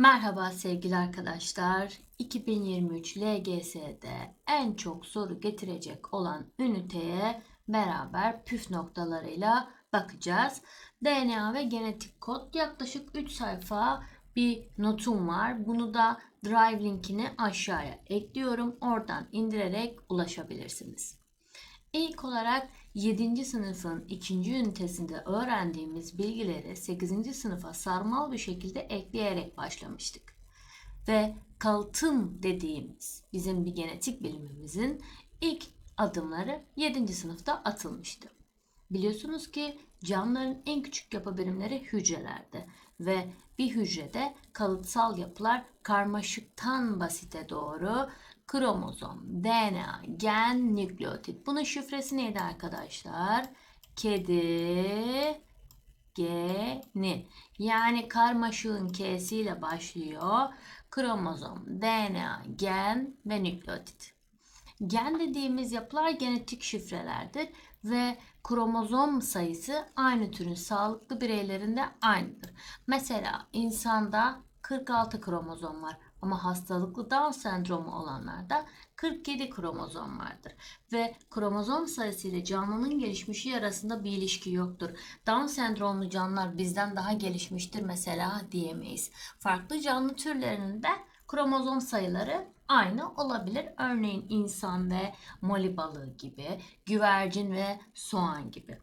Merhaba sevgili arkadaşlar. 2023 LGS'de en çok soru getirecek olan üniteye beraber püf noktalarıyla bakacağız. DNA ve genetik kod yaklaşık 3 sayfa bir notum var. Bunu da Drive linkini aşağıya ekliyorum. Oradan indirerek ulaşabilirsiniz. İlk olarak 7. sınıfın 2. ünitesinde öğrendiğimiz bilgileri 8. sınıfa sarmal bir şekilde ekleyerek başlamıştık. Ve kalıtım dediğimiz bizim bir genetik bilimimizin ilk adımları 7. sınıfta atılmıştı. Biliyorsunuz ki canlıların en küçük yapı birimleri hücrelerde ve bir hücrede kalıtsal yapılar karmaşıktan basite doğru kromozom, DNA, gen, nükleotit. Bunun şifresi neydi arkadaşlar? Kedi geni. Yani karmaşığın K'siyle başlıyor. Kromozom, DNA, gen ve nükleotit. Gen dediğimiz yapılar genetik şifrelerdir ve kromozom sayısı aynı türün sağlıklı bireylerinde aynıdır. Mesela insanda 46 kromozom var ama hastalıklı Down sendromu olanlarda 47 kromozom vardır. Ve kromozom sayısı ile canlının gelişmişi arasında bir ilişki yoktur. Down sendromlu canlılar bizden daha gelişmiştir mesela diyemeyiz. Farklı canlı türlerinin de kromozom sayıları aynı olabilir. Örneğin insan ve moli balığı gibi, güvercin ve soğan gibi.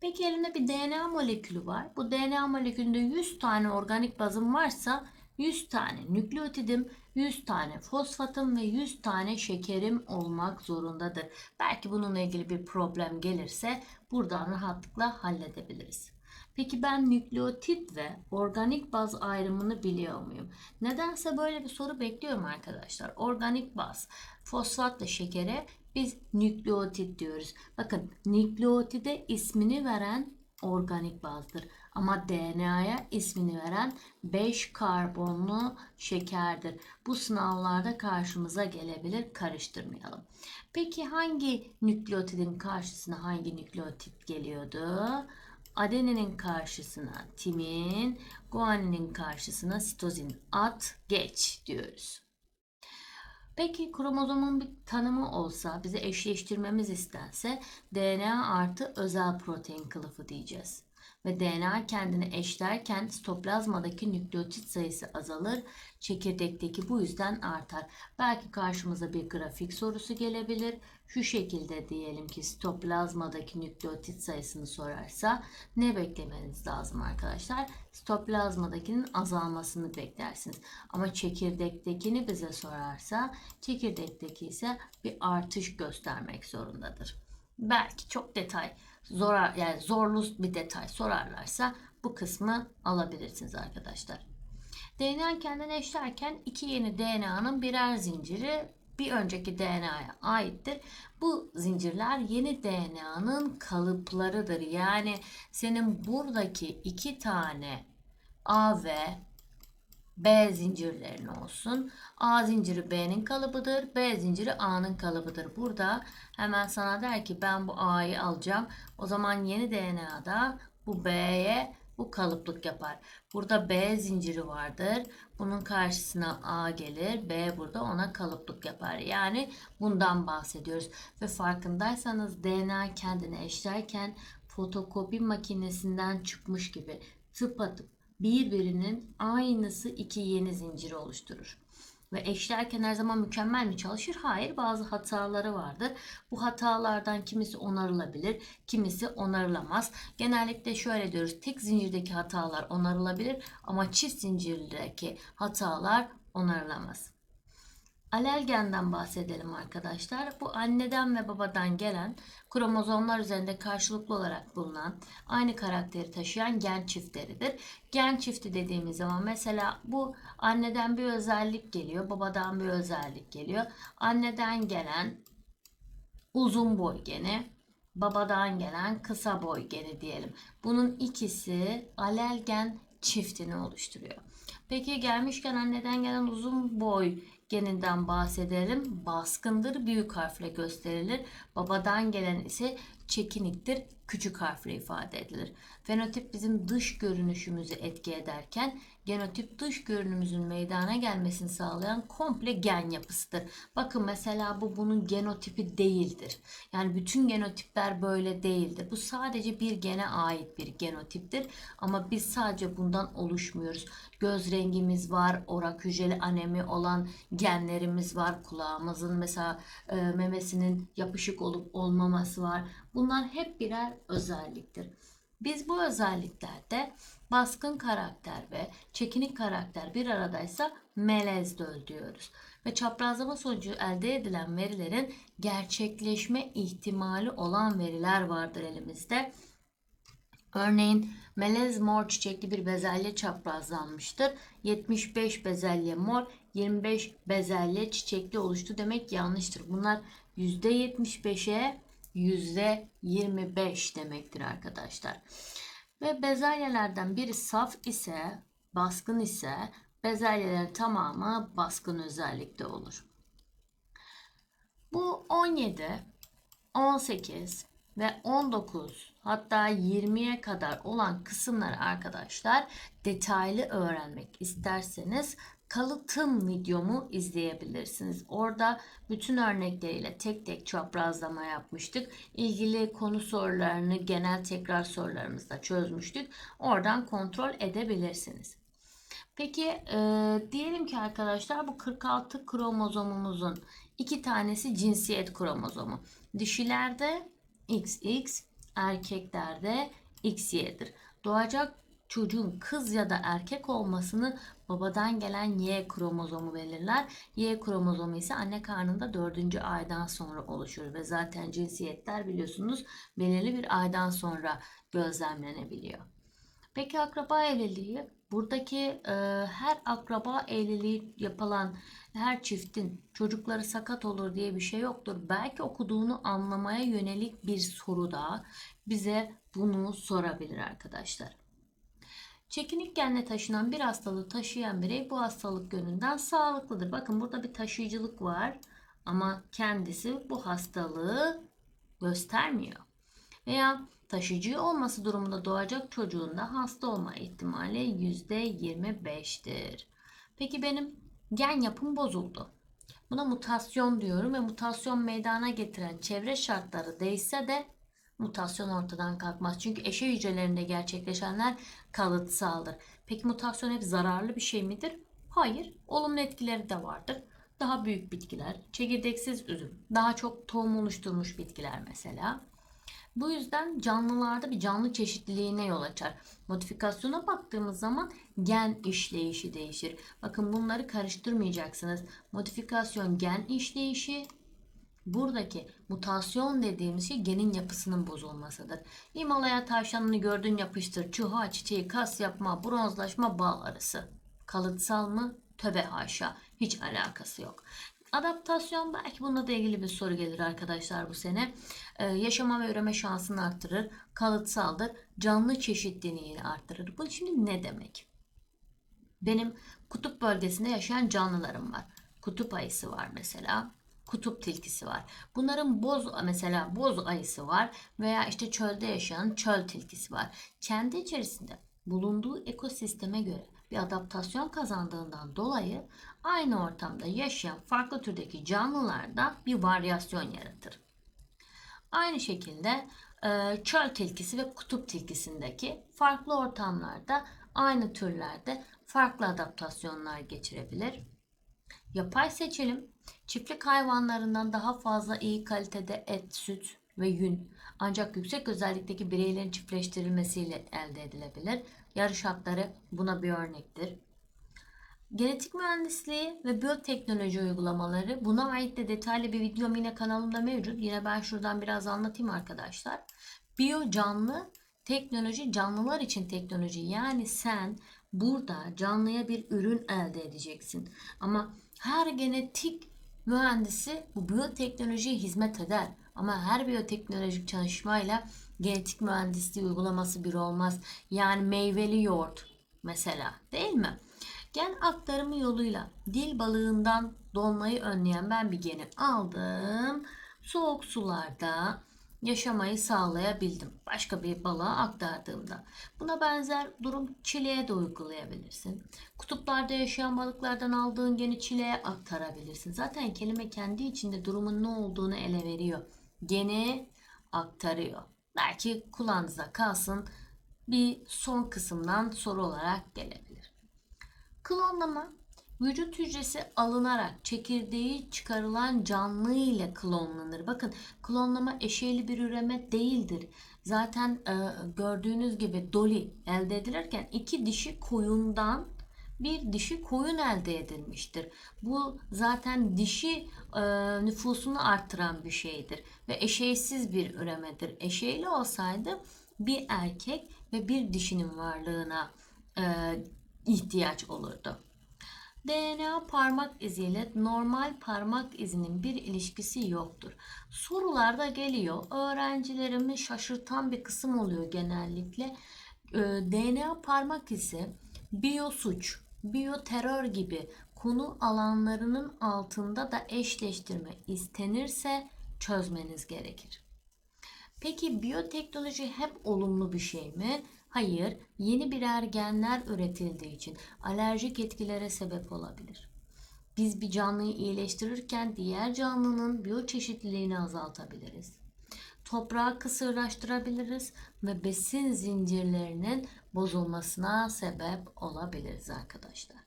Peki elimde bir DNA molekülü var. Bu DNA molekülünde 100 tane organik bazım varsa 100 tane nükleotidim, 100 tane fosfatım ve 100 tane şekerim olmak zorundadır. Belki bununla ilgili bir problem gelirse buradan rahatlıkla halledebiliriz. Peki ben nükleotit ve organik baz ayrımını biliyor muyum? Nedense böyle bir soru bekliyorum arkadaşlar. Organik baz, fosfat ve şekere biz nükleotit diyoruz. Bakın nükleotide ismini veren organik bazdır. Ama DNA'ya ismini veren 5 karbonlu şekerdir. Bu sınavlarda karşımıza gelebilir. Karıştırmayalım. Peki hangi nükleotidin karşısına hangi nükleotit geliyordu? Adeninin karşısına timin, guaninin karşısına sitozin. At, geç diyoruz. Peki kromozomun bir tanımı olsa, bize eşleştirmemiz istense DNA artı özel protein kılıfı diyeceğiz. Ve DNA kendini eşlerken sitoplazmadaki nükleotit sayısı azalır, çekirdekteki bu yüzden artar. Belki karşımıza bir grafik sorusu gelebilir. Şu şekilde diyelim ki sitoplazmadaki nükleotit sayısını sorarsa ne beklemeniz lazım arkadaşlar? Sitoplazmadakinin azalmasını beklersiniz. Ama çekirdektekini bize sorarsa çekirdekteki ise bir artış göstermek zorundadır. Belki çok detay zor yani zorlu bir detay sorarlarsa bu kısmı alabilirsiniz arkadaşlar. DNA kendini eşlerken iki yeni DNA'nın birer zinciri bir önceki DNA'ya aittir. Bu zincirler yeni DNA'nın kalıplarıdır. Yani senin buradaki iki tane A ve B zincirlerin olsun. A zinciri B'nin kalıbıdır. B zinciri A'nın kalıbıdır. Burada hemen sana der ki ben bu A'yı alacağım. O zaman yeni DNA'da bu B'ye bu kalıplık yapar. Burada B zinciri vardır. Bunun karşısına A gelir. B burada ona kalıplık yapar. Yani bundan bahsediyoruz. Ve farkındaysanız DNA kendini eşlerken fotokopi makinesinden çıkmış gibi tıpatıp birbirinin aynısı iki yeni zinciri oluşturur. Ve eşlerken her zaman mükemmel mi çalışır? Hayır bazı hataları vardır. Bu hatalardan kimisi onarılabilir, kimisi onarılamaz. Genellikle şöyle diyoruz tek zincirdeki hatalar onarılabilir ama çift zincirdeki hatalar onarılamaz. Alelgenden bahsedelim arkadaşlar. Bu anneden ve babadan gelen kromozomlar üzerinde karşılıklı olarak bulunan aynı karakteri taşıyan gen çiftleridir. Gen çifti dediğimiz zaman mesela bu anneden bir özellik geliyor, babadan bir özellik geliyor. Anneden gelen uzun boy geni, babadan gelen kısa boy geni diyelim. Bunun ikisi alel gen çiftini oluşturuyor. Peki gelmişken anneden gelen uzun boy geninden bahsedelim. Baskındır büyük harfle gösterilir. Babadan gelen ise çekiniktir. Küçük harfle ifade edilir. Fenotip bizim dış görünüşümüzü etki ederken genotip dış görünümümüzün meydana gelmesini sağlayan komple gen yapısıdır. Bakın mesela bu bunun genotipi değildir. Yani bütün genotipler böyle değildir. Bu sadece bir gene ait bir genotiptir. Ama biz sadece bundan oluşmuyoruz. Göz rengimiz var, orak hücreli anemi olan genlerimiz var. Kulağımızın mesela e, memesinin yapışık olup olmaması var. Bunlar hep birer özelliktir. Biz bu özelliklerde baskın karakter ve çekinik karakter bir aradaysa melez döl diyoruz. Ve çaprazlama sonucu elde edilen verilerin gerçekleşme ihtimali olan veriler vardır elimizde. Örneğin melez mor çiçekli bir bezelye çaprazlanmıştır. 75 bezelye mor, 25 bezelye çiçekli oluştu demek yanlıştır. Bunlar %75'e %25 demektir arkadaşlar. Ve bezelyelerden biri saf ise, baskın ise bezelyelerin tamamı baskın özellikte olur. Bu 17, 18 ve 19 hatta 20'ye kadar olan kısımları arkadaşlar detaylı öğrenmek isterseniz kalıtım videomu izleyebilirsiniz. Orada bütün örnekleriyle tek tek çaprazlama yapmıştık. İlgili konu sorularını genel tekrar sorularımızda çözmüştük. Oradan kontrol edebilirsiniz. Peki e, diyelim ki arkadaşlar bu 46 kromozomumuzun iki tanesi cinsiyet kromozomu. Dişilerde XX, erkeklerde XY'dir. Doğacak çocuğun kız ya da erkek olmasını babadan gelen Y kromozomu belirler. Y kromozomu ise anne karnında 4. aydan sonra oluşur ve zaten cinsiyetler biliyorsunuz belirli bir aydan sonra gözlemlenebiliyor. Peki akraba evliliği buradaki e, her akraba evliliği yapılan her çiftin çocukları sakat olur diye bir şey yoktur. Belki okuduğunu anlamaya yönelik bir soru da bize bunu sorabilir arkadaşlar. Çekinik genle taşınan bir hastalığı taşıyan birey bu hastalık yönünden sağlıklıdır. Bakın burada bir taşıyıcılık var ama kendisi bu hastalığı göstermiyor. Veya taşıyıcı olması durumunda doğacak çocuğun da hasta olma ihtimali %25'tir. Peki benim gen yapım bozuldu. Buna mutasyon diyorum ve mutasyon meydana getiren çevre şartları değişse de mutasyon ortadan kalkmaz. Çünkü eşe hücrelerinde gerçekleşenler kalıtsaldır. Peki mutasyon hep zararlı bir şey midir? Hayır. Olumlu etkileri de vardır. Daha büyük bitkiler, çekirdeksiz üzüm, daha çok tohum oluşturmuş bitkiler mesela. Bu yüzden canlılarda bir canlı çeşitliliğine yol açar. Modifikasyona baktığımız zaman gen işleyişi değişir. Bakın bunları karıştırmayacaksınız. Modifikasyon gen işleyişi, Buradaki mutasyon dediğimiz şey genin yapısının bozulmasıdır. Himalaya tavşanını gördün yapıştır. Çuha çiçeği kas yapma, bronzlaşma, bal arısı. Kalıtsal mı? Töbe haşa. Hiç alakası yok. Adaptasyon belki bununla da ilgili bir soru gelir arkadaşlar bu sene. Ee, yaşama ve üreme şansını arttırır. Kalıtsaldır. Canlı çeşitliliğini arttırır. Bu şimdi ne demek? Benim kutup bölgesinde yaşayan canlılarım var. Kutup ayısı var mesela kutup tilkisi var. Bunların boz mesela boz ayısı var veya işte çölde yaşayan çöl tilkisi var. Kendi içerisinde bulunduğu ekosisteme göre bir adaptasyon kazandığından dolayı aynı ortamda yaşayan farklı türdeki canlılarda bir varyasyon yaratır. Aynı şekilde e, çöl tilkisi ve kutup tilkisindeki farklı ortamlarda aynı türlerde farklı adaptasyonlar geçirebilir. Yapay seçilim çiftlik hayvanlarından daha fazla iyi kalitede et, süt ve yün ancak yüksek özellikteki bireylerin çiftleştirilmesiyle elde edilebilir. Yarış hatları buna bir örnektir. Genetik mühendisliği ve biyoteknoloji uygulamaları buna ait de detaylı bir videom yine kanalımda mevcut. Yine ben şuradan biraz anlatayım arkadaşlar. Biyo canlı teknoloji canlılar için teknoloji yani sen burada canlıya bir ürün elde edeceksin. Ama her genetik mühendisi bu biyoteknolojiye hizmet eder. Ama her biyoteknolojik çalışmayla genetik mühendisliği uygulaması bir olmaz. Yani meyveli yoğurt mesela değil mi? Gen aktarımı yoluyla dil balığından donmayı önleyen ben bir geni aldım. Soğuk sularda yaşamayı sağlayabildim. Başka bir balığa aktardığımda. Buna benzer durum çileğe de uygulayabilirsin. Kutuplarda yaşayan balıklardan aldığın geni çileğe aktarabilirsin. Zaten kelime kendi içinde durumun ne olduğunu ele veriyor. Geni aktarıyor. Belki kulağınıza kalsın bir son kısımdan soru olarak gelebilir. Klonlama vücut hücresi alınarak çekirdeği çıkarılan canlı ile klonlanır. Bakın klonlama eşeğli bir üreme değildir. Zaten e, gördüğünüz gibi doli elde edilirken iki dişi koyundan bir dişi koyun elde edilmiştir. Bu zaten dişi e, nüfusunu arttıran bir şeydir ve eşeğsiz bir üremedir. Eşeğli olsaydı bir erkek ve bir dişinin varlığına e, ihtiyaç olurdu. DNA parmak iziyle normal parmak izinin bir ilişkisi yoktur. Sorularda geliyor. Öğrencilerimi şaşırtan bir kısım oluyor genellikle. Ee, DNA parmak izi biyosuç, biyoterör gibi konu alanlarının altında da eşleştirme istenirse çözmeniz gerekir. Peki biyoteknoloji hep olumlu bir şey mi? Hayır, yeni birer genler üretildiği için alerjik etkilere sebep olabilir. Biz bir canlıyı iyileştirirken diğer canlının biyoçeşitliliğini azaltabiliriz. Toprağı kısırlaştırabiliriz ve besin zincirlerinin bozulmasına sebep olabiliriz arkadaşlar.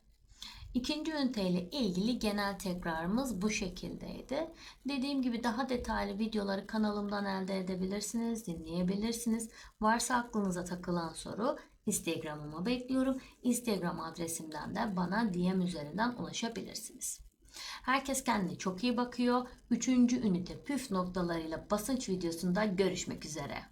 İkinci üniteyle ilgili genel tekrarımız bu şekildeydi. Dediğim gibi daha detaylı videoları kanalımdan elde edebilirsiniz, dinleyebilirsiniz. Varsa aklınıza takılan soru Instagram'ıma bekliyorum. Instagram adresimden de bana DM üzerinden ulaşabilirsiniz. Herkes kendine çok iyi bakıyor. Üçüncü ünite püf noktalarıyla basınç videosunda görüşmek üzere.